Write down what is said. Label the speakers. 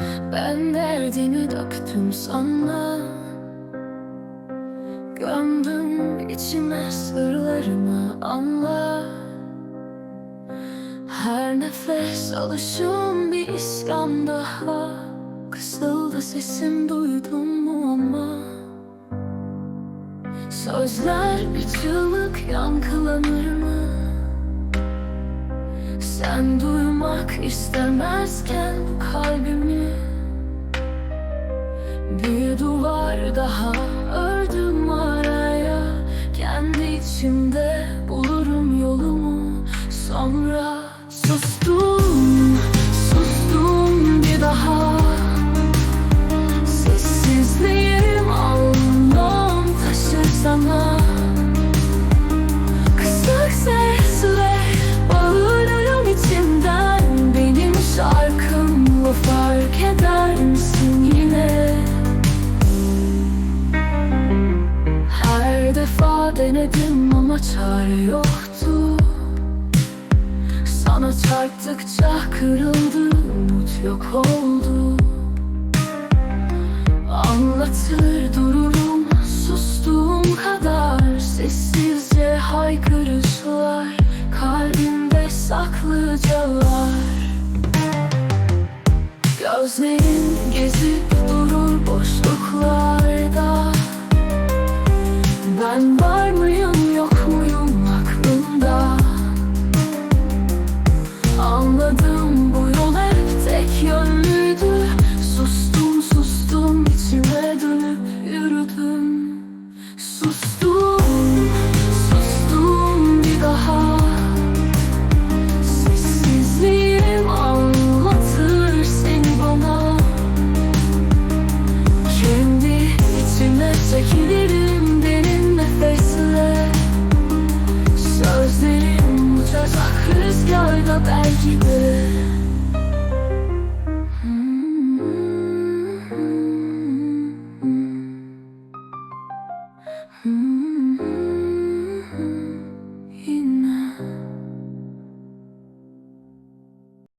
Speaker 1: Ben derdimi döktüm sana. Gömdüm içime sırlarımı anla. Her nefes alışım bir isyan daha. Kısıldı sesim duydun mu ama? Sözler bir çığlık yankılanır mı? Sen duymak istemezken kalbimi Bir duvar daha ördüm araya. Kendi içimde bulurum yolumu. Sonra sustum, sustum bir daha. Sessizliğim anlam taşır sana denedim ama çare yoktu. Sana çarptıkça kırıldı, Sustum, sustum bir daha. Sessizliğim anlatır seni bana. Kendi içime çekilirim derin nefesle. Sözlerim uçacak rüzgarda belki de